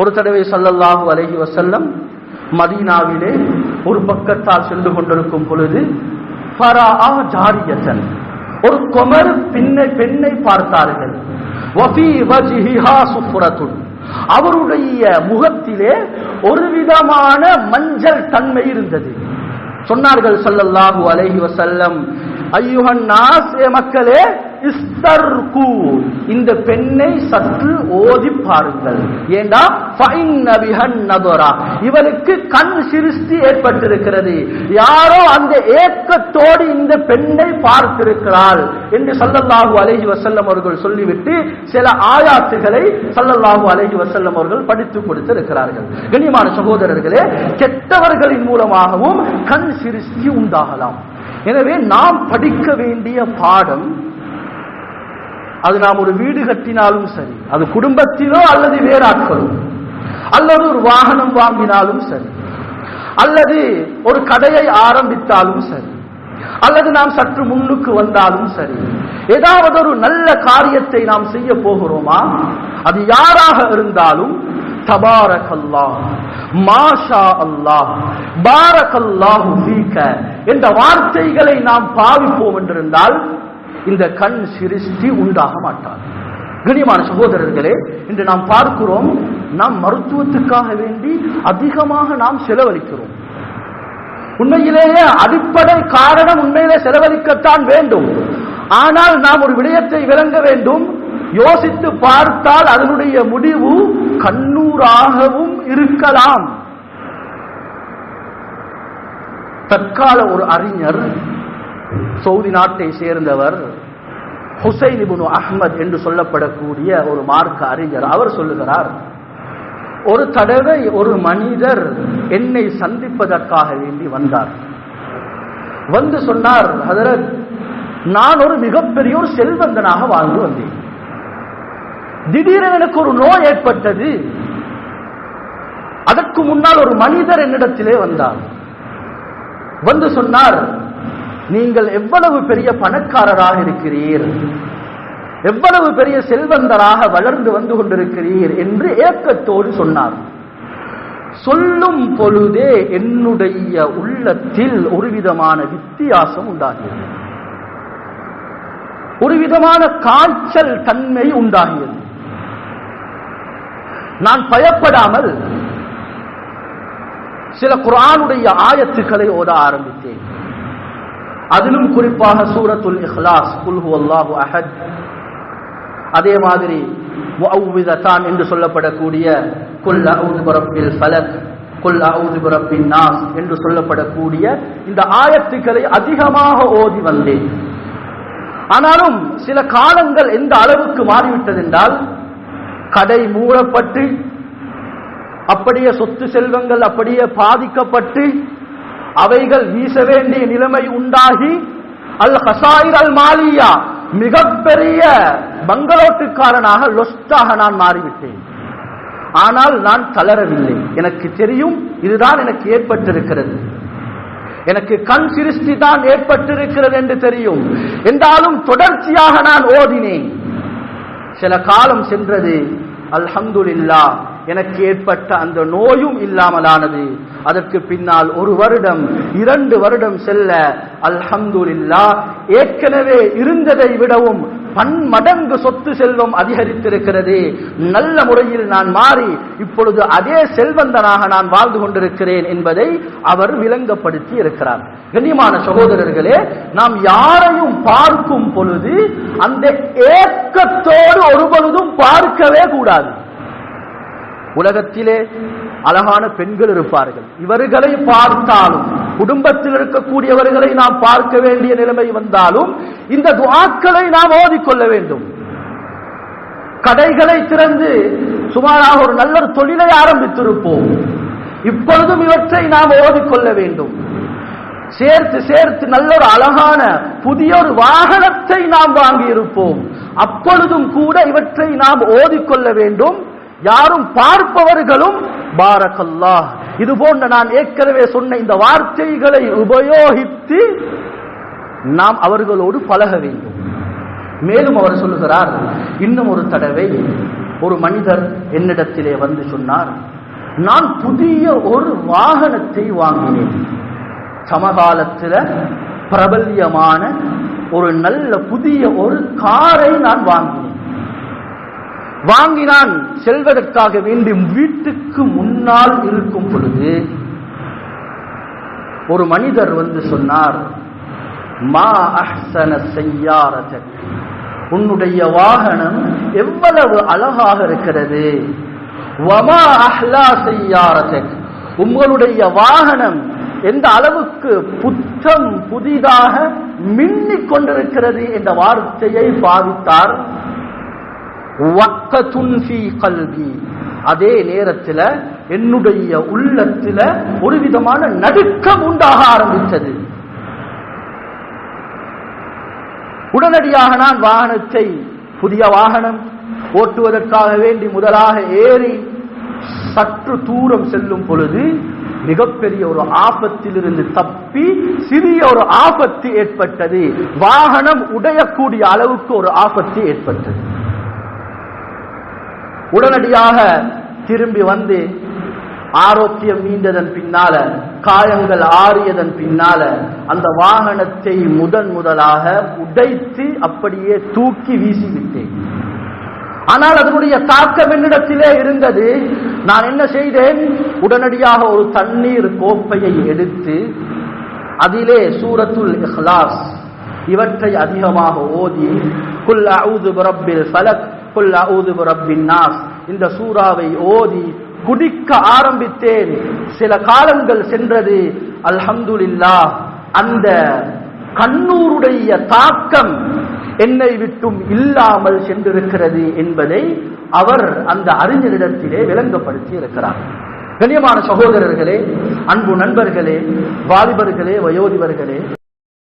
ஒரு தடவை சல்லல்லாஹு அலஹி வசல்லம் மதீனாவிலே ஒரு பக்கத்தால் சென்று கொண்டிருக்கும் பொழுது ஜாரியத்தன். ஒரு கொமர் பின்னை பெண்ணை பார்த்தார்கள். அவருடைய முகத்திலே ஒரு விதமான மஞ்சள் தன்மை இருந்தது. சொன்னார்கள் சொல்லல்லாஹு அலஹி வசல்லம் ஐயுஹன் நாஸ் மக்களே இந்த பெண்ணை சற்று ஓதி பாருங்கள். ஏண்டா? ஃபைன்ன இவளுக்கு கண் சிருஷ்டி ஏற்பட்டிருக்கிறது. யாரோ அந்த ஏக்கத்தோடு இந்த பெண்ணை பார்த்திருக்கிறாள் என்று சல்லல்லாஹு அலஹி வசல்லம் அவர்கள் சொல்லிவிட்டு சில ஆயாத்துகளை சல்லல்லாஹு அலஹி வசல்லம் அவர்கள் படித்து கொடுத்திருக்கிறார்கள். கண்ணியமான சகோதரர்களே கெட்டவர்களின் மூலமாகவும் கண் சிருஷ்டி உண்டாகலாம். எனவே நாம் படிக்க வேண்டிய பாடம் அது நாம் ஒரு வீடு கட்டினாலும் சரி அது குடும்பத்திலோ அல்லது வேறாட்களோ அல்லது ஒரு வாகனம் வாங்கினாலும் சரி அல்லது ஒரு கடையை ஆரம்பித்தாலும் சரி அல்லது நாம் சற்று முன்னுக்கு வந்தாலும் சரி ஏதாவது ஒரு நல்ல காரியத்தை நாம் செய்ய போகிறோமா? அது யாராக இருந்தாலும் தபாரகல்லாஹ் மாஷா அல்லாஹ் பாரகல்லாஹு ஃபீக என்ற வார்த்தைகளை நாம் பாவிப்போம் என்றிருந்தால் இந்த கண் சிருஷ்டி உண்டாக மாட்டார் கண்ணியமான சகோதரர்களே இன்று நாம் பார்க்கிறோம் நாம் மருத்துவத்துக்காக வேண்டி அதிகமாக நாம் செலவழிக்கிறோம். உண்மையிலேயே அடிப்படை காரணம் உண்மையிலே செலவழிக்கத்தான் வேண்டும். ஆனால் நாம் ஒரு விடயத்தை விளங்க வேண்டும். யோசித்து பார்த்தால் அதனுடைய முடிவு கண்ணூராகவும் இருக்கலாம். தற்கால ஒரு அறிஞர் சவுதி நாட்டை சேர்ந்தவர் ஹுசைன் இப்னு அஹ்மத் என்று சொல்லப்படக்கூடிய ஒரு மார்க்க அறிஞர். அவர் சொல்லுகிறார் ஒரு தடவை ஒரு மனிதர் என்னை சந்திப்பதற்காக வேண்டி வந்தார். வந்து சொன்னார் ஹதரத் நான் ஒரு மிகப்பெரிய ஒரு செல்வந்தனாக வாழ்ந்து வந்தேன். திடீரென எனக்கு ஒரு நோய் ஏற்பட்டது. அதற்கு முன்னால் ஒரு மனிதர் என்னிடத்திலே வந்தார். வந்து சொன்னார் நீங்கள் எவ்வளவு பெரிய பணக்காரராக இருக்கிறீர்? எவ்வளவு பெரிய செல்வந்தராக வளர்ந்து வந்து கொண்டிருக்கிறீர் என்று ஏக்கத்தோடு சொன்னார். சொல்லும் பொழுதே என்னுடைய உள்ளத்தில் ஒரு விதமான வித்தியாசம் உண்டாகியது ஒரு விதமான காய்ச்சல் தன்மை உண்டாகியது நான் பயப்படாமல் சில குரானுடைய ஆயத்துக்களை ஓத ஆரம்பித்தேன். அதிலும் குறிப்பாக சூரத்துல் இஹ்லாஸ் குல்ஹு அல்லாஹு அஹத். அதே மாதிரி என்று சொல்லப்படக்கூடிய குல் அஊது பிரப்பில் ஃபலக் குல் அஊது நாஸ் என்று சொல்லப்படக்கூடிய இந்த ஆயத்துக்களை அதிகமாக ஓதி வந்தேன். ஆனாலும் சில காலங்கள் எந்த அளவுக்கு மாறிவிட்டது என்றால் கடை மூடப்பட்டு அப்படியே சொத்து செல்வங்கள் அப்படியே பாதிக்கப்பட்டு அவைகள் வீச வேண்டிய நிலைமை உண்டாகி அல் ஹசாயிர் அல் மாலியா மிகப்பெரிய பங்களோட்டுக்காரனாக லொஸ்டாக நான் மாறிவிட்டேன். ஆனால் நான் தளரவில்லை. எனக்கு தெரியும் இதுதான் எனக்கு ஏற்பட்டிருக்கிறது. எனக்கு கண் சிருஷ்டி தான் ஏற்பட்டிருக்கிறது என்று தெரியும். என்றாலும் தொடர்ச்சியாக நான் ஓதினேன். சில காலம் சென்றது அல்ஹம்துல்லா எனக்கு ஏற்பட்ட அந்த நோயும் இல்லாமலானது. அதற்கு பின்னால் ஒரு வருடம் இரண்டு வருடம் செல்ல அல்ஹம்துலில்லா ஏற்கனவே இருந்ததை விடவும் பன்மடங்கு சொத்து செல்வம் அதிகரித்திருக்கிறது. நல்ல முறையில் நான் மாறி இப்பொழுது அதே செல்வந்தனாக நான் வாழ்ந்து கொண்டிருக்கிறேன் என்பதை அவர் விளங்கப்படுத்தி இருக்கிறார். கண்ணியமான சகோதரர்களே நாம் யாரையும் பார்க்கும் பொழுது அந்த ஏக்கத்தோடு ஒரு பொழுதும் பார்க்கவே கூடாது. உலகத்திலே அழகான பெண்கள் இருப்பார்கள். இவர்களை பார்த்தாலும் குடும்பத்தில் இருக்கக்கூடியவர்களை நாம் பார்க்க வேண்டிய நிலைமை வந்தாலும் இந்த துவாக்களை நாம் ஓதிக்கொள்ள வேண்டும். கடைகளை திறந்து சுமாராக ஒரு நல்ல ஒரு தொழிலை ஆரம்பித்திருப்போம். இப்பொழுதும் இவற்றை நாம் ஓதிக்கொள்ள வேண்டும். சேர்த்து சேர்த்து நல்ல ஒரு அழகான புதிய ஒரு வாகனத்தை நாம் வாங்கியிருப்போம். அப்பொழுதும் கூட இவற்றை நாம் ஓதிக்கொள்ள வேண்டும். யாரும் பார்ப்பவர்களும் பாரக்கல்லா இது போன்ற நான் ஏற்கனவே சொன்ன இந்த வார்த்தைகளை உபயோகித்து நாம் அவர்களோடு பழக வேண்டும். மேலும் அவர் சொல்லுகிறார் இன்னும் ஒரு தடவை ஒரு மனிதர் என்னிடத்திலே வந்து சொன்னார் நான் புதிய ஒரு வாகனத்தை வாங்கினேன். சமகாலத்தில் பிரபல்யமான ஒரு நல்ல புதிய ஒரு காரை நான் வாங்கினேன். வாங்கினான் செல்வதற்காக வேண்டி வீட்டுக்கு முன்னால் இருக்கும் பொழுது ஒரு மனிதர் வந்து சொன்னார் மா அஹ்சன செய்யாரதக். உன்னுடைய வாகனம் எவ்வளவு அழகாக இருக்கிறது. வமா அஹ்லா செய்யாரதக். உங்களுடைய வாகனம் எந்த அளவுக்கு புத்தம் புதிதாக மின்னிக் கொண்டிருக்கிறது என்ற வார்த்தையை பாவித்தார் அதே நேரத்தில் என்னுடைய உள்ளத்தில் ஒரு விதமான நடுக்கம் உண்டாக ஆரம்பித்தது. உடனடியாக நான் வாகனத்தை புதிய வாகனம் ஓட்டுவதற்காக வேண்டி முதலாக ஏறி சற்று தூரம் செல்லும் பொழுது மிகப்பெரிய ஒரு ஆபத்திலிருந்து தப்பி சிறிய ஒரு ஆபத்து ஏற்பட்டது. வாகனம் உடையக்கூடிய அளவுக்கு ஒரு ஆபத்து ஏற்பட்டது. உடனடியாக திரும்பி வந்து ஆரோக்கியம் மீண்டதன் பின்னால காயங்கள் ஆறியதன் பின்னால அந்த வாகனத்தை முதன் முதலாக உடைத்து அப்படியே தூக்கி வீசிவிட்டேன் ஆனால் அதனுடைய தாக்கம் என்னிடத்திலே இருந்தது. நான் என்ன செய்தேன்? உடனடியாக ஒரு தண்ணீர் கோப்பையை எடுத்து அதிலே சூரத்துல் இஹ்லாஸ் இவற்றை அதிகமாக ஓதி குல் அவுது பிரப்பில் ஃபலக் குல் அவுது ரப்பின் நாஸ். இந்த சூறாவை ஓதி குடிக்க ஆரம்பித்தேன். சில காலங்கள் சென்றது. அல்ஹம்துலில்லா அந்த கண்ணூருடைய தாக்கம் என்னை விட்டும் இல்லாமல் சென்றிருக்கிறது என்பதை அவர் அந்த அறிஞரிடத்திலே விளங்கப்படுத்தி இருக்கிறார் கண்ணியமான சகோதரர்களே அன்பு நண்பர்களே வாலிபர்களே வயோதிபர்களே